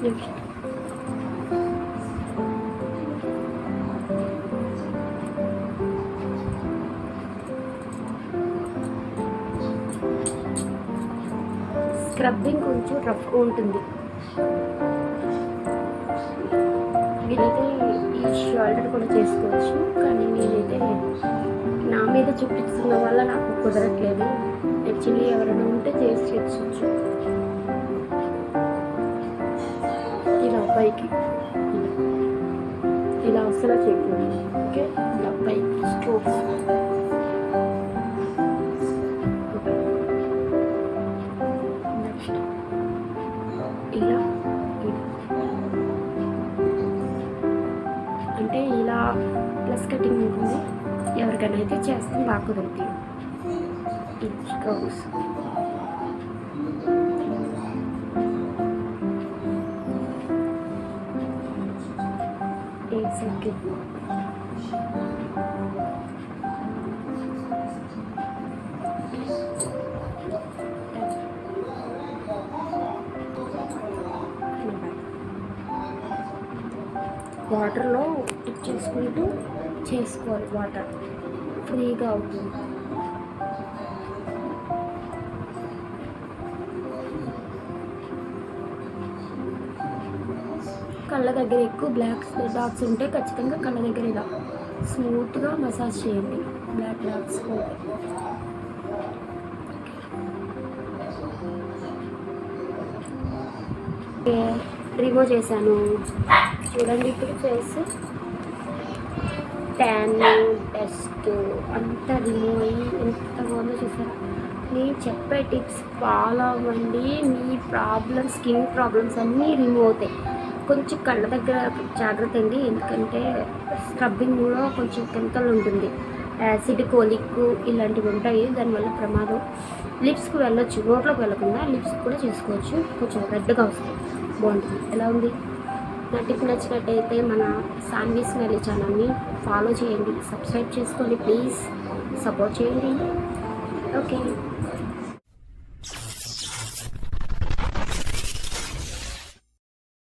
Scrubbing కొంచెం రఫ్గా ఉంటుంది. వీలైతే ఈ షోల్డర్ కూడా చేసుకోవచ్చు కానీ నేనైతే నా మీద చూపిస్తున్న వల్ల నాకు కుదరట్లేదు. యాక్చువల్లీ ఎవరైనా ఉంటే చేసి పైకి. ఇలా అసలు చేయకూడదు ఓకే ఇలా పైకి స్ట్రోక్స్ నెక్స్ట్ ఇలా. అంటే ఇలా ప్లస్ కటింగ్ ఉంటుంది. ఎవరికైనా అయితే చేస్తే బాగా కుదురుతుంది. ఇంచుకోవచ్చు ఎయిట్ వాటర్లో టిప్ చేసుకుంటూ చేసుకోవాలి. వాటర్ ఫ్రీగా అవుతుంది. కళ్ళ దగ్గర ఎక్కువ బ్లాక్ డాట్స్ ఉంటే ఖచ్చితంగా కళ్ళ దగ్గర ఇలా స్మూత్గా మసాజ్ చేయండి. బ్లాక్ డాట్స్ పోతే రిమూవ్ చేశాను. చూడండి ఇప్పుడు చేసి ట్యాన్ డస్ట్ అంతా రిమూవ్ అయ్యి ఎంత బాగుందో చూసారా? నేను చెప్పే టిప్స్ ఫాలో అవ్వండి మీ ప్రాబ్లమ్స్ స్కిన్ ప్రాబ్లమ్స్ అన్నీ రిమూవ్ అవుతాయి. కొంచెం కళ్ళ దగ్గర జాగ్రత్త అండి. ఎందుకంటే స్క్రబ్బింగ్ కూడా కొంచెం కెమికల్ ఉంటుంది. యాసిడ్ కోలిక్ ఇలాంటివి ఉంటాయి. దానివల్ల ప్రమాదం. లిప్స్కి వెళ్ళొచ్చు. నోట్లోకి వెళ్ళకుండా లిప్స్ కూడా చేసుకోవచ్చు. కొంచెం రెడ్గా వస్తాయి. బాగుంటుంది. ఎలా ఉంది? నా టిప్ నచ్చినట్టయితే మన సాన్వి స్మెల్ ఛానల్ని ఫాలో చేయండి. సబ్స్క్రైబ్ చేసుకోండి ప్లీజ్ సపోర్ట్ చేయండి. ఓకే.